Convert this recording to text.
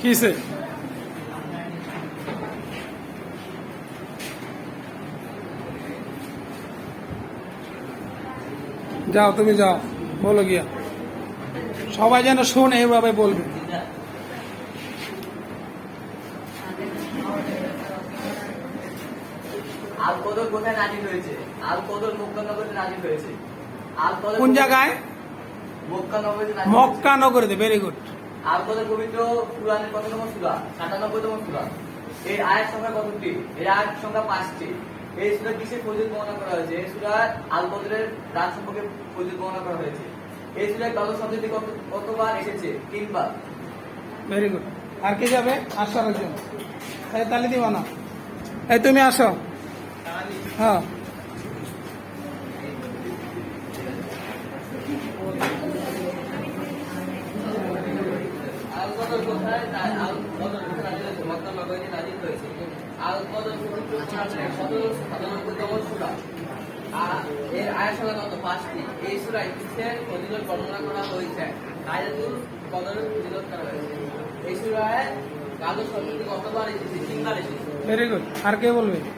কিসে যাও তুমি যাও বলো গিয়া। সবাই যেন শোনে এভাবে বলবে। কোন জায়গায়? মক্কা নগরীতে ভেরি গুড আল কদর পবিত্র কুরআনের কত নম্বর সূরা? সাতানব্বইতম সূরা। এই আয়াত সংখ্যা কতটি? এই আয়াত সংখ্যা পাঁচটি। এই সূরা কিসের ফজিলত বর্ণনা করা হয়েছে? এই সূরা আল কদরের রাত সম্পর্কে ফজিলত বর্ণনা করা হয়েছে। এই সূরায় কালো শব্দটি কত কতবার এসেছে? তিনবার। ভেরি গুড আর কে যাবে? আসো আরেকজন এই তালি দিবা না। এই তুমি আসো। হ্যাঁ আল কদর কোথায় তা- আল কদর কোথায় নাজিল হয়েছে মক্কানগরে নাজিল হয়েছে আল কদর পবিত্র কুরআনের সতেরো সাতানব্বইতম সূরা আর এর আয়াত সংখ্যা কত? পাঁচটি। এই সূরায় কিসের ফজিলত বর্ণনা করা হয়েছে? আয়াতুল কদরের ফজিলত করা হয়েছে। এই সূরায় কালো শব্দটি কতবার এসেছে? তিনবার এসেছে। ভেরি গুড আর কে বলবে?